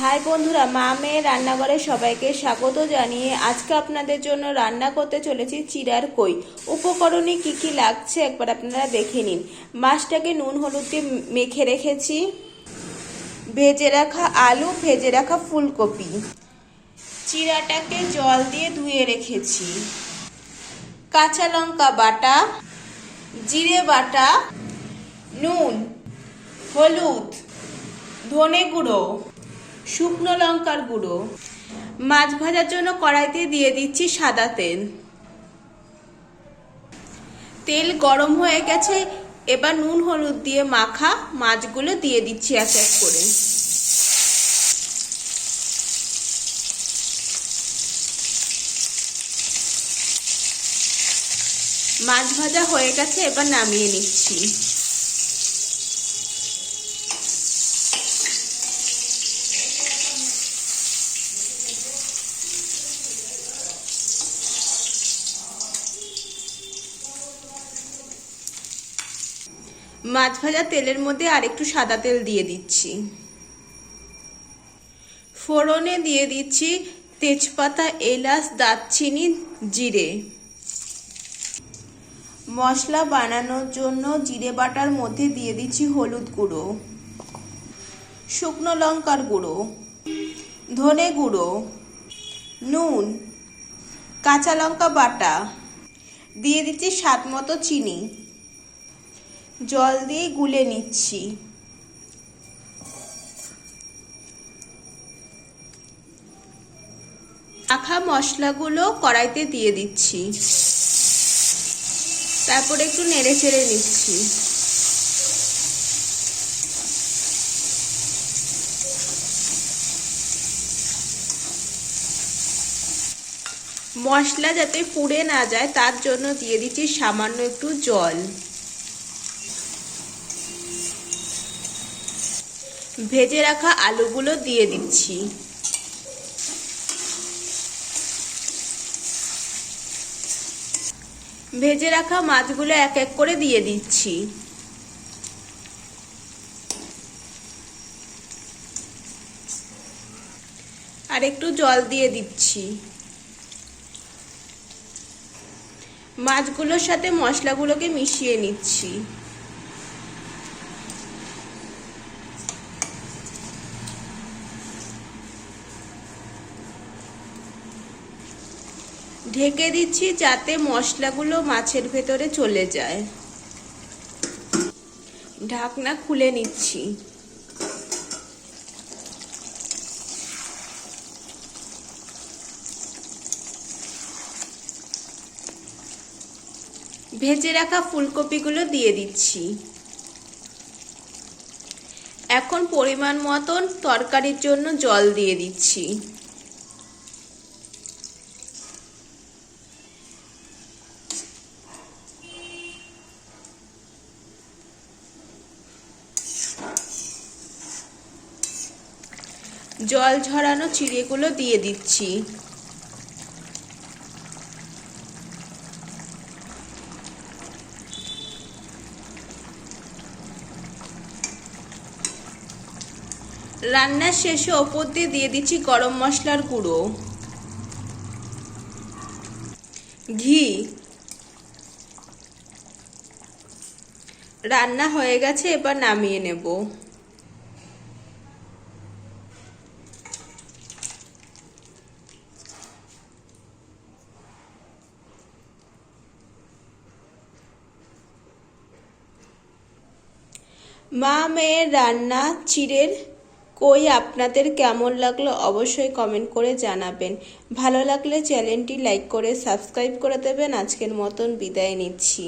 High বন্ধুরা, মা মেয়ের রান্নাঘরে সবাইকে স্বাগত জানিয়ে আজকে আপনাদের জন্য রান্না করতে চলেছি চিড়ার কই। উপকরণে কি কি লাগছে একবার আপনারা দেখে নিন। মাছটাকে নুন, হলুদ দিয়ে মেখে রেখেছি। ভেজে রাখা আলু, ভেজে রাখা ফুলকপি। চিড়াটাকে জল দিয়ে ধুয়ে রেখেছি। কাঁচা লঙ্কা বাটা, জিরে বাটা, নুন, হলুদ, ধনে গুঁড়ো। শুকনো লঙ্কার গুঁড়ো। মাছ ভাজার জন্য কড়াইতে দিয়ে দিচ্ছি সাদা তেল। তেল গরম হয়ে গেছে, এবার নুন হলুদ দিয়ে মাখা মাছগুলো দিয়ে দিচ্ছি এক এক করে। মাছ ভাজা হয়ে গেছে, এবার নামিয়ে নিচ্ছি। মাছ ভাজা তেলের মধ্যে আর একটু সাদা তেল দিয়ে দিচ্ছি। ফোড়নে দিয়ে দিচ্ছি তেজপাতা, এলাচ, দারচিনি, জিরে। মশলা বানানোর জন্য জিরে বাটার মধ্যে দিয়ে দিচ্ছি হলুদ গুঁড়ো, শুকনো লঙ্কার গুঁড়ো, ধনে গুঁড়ো, নুন, কাঁচা লঙ্কা বাটা, দিয়ে দিচ্ছি স্বাদ মতো চিনি। জল দিয়ে গুলে নিচ্ছি। আখা মশলাগুলো কড়াইতে দিয়ে দিচ্ছি। তারপর একটু নেড়ে চেড়ে নিচ্ছি। মশলা যাতে পুড়ে না যায়, তার জন্য দিয়ে দিচ্ছি সামান্য একটু জল। ভেজে রাখা আলুগুলো দিয়ে দিচ্ছি। ভেজে রাখা মাছগুলো এক এক করে দিয়ে দিচ্ছি। আর একটু জল দিয়ে দিচ্ছি। মাছগুলোর সাথে মশলাগুলোকে মিশিয়ে নিচ্ছি। ঢেকে দিচ্ছি যাতে মশলাগুলো মাছের ভেতরে চলে যায়। ঢাকনা খুলে নিচ্ছি। ভেজে রাখা ফুলকপিগুলো দিয়ে দিচ্ছি। এখন পরিমাণ মতন তরকারির জন্য জল দিয়ে দিচ্ছি। জল ঝরানো চিড়েগুলো দিয়ে দিচ্ছি। রান্নার শেষে ওপর দিয়ে দিয়ে দিচ্ছি গরম মশলার গুঁড়ো। ঘি। রান্না হয়ে গেছে, এবার নামিয়ে নেব। মা মেয়ের রান্না চিরের কই আপনাদের কেমন লাগল অবশ্যই কমেন্ট করে জানাবেন। ভালো লাগলে চ্যানেলটি লাইক করে সাবস্ক্রাইব করে দেবেন। আজকের মতন বিদায় নিচ্ছি।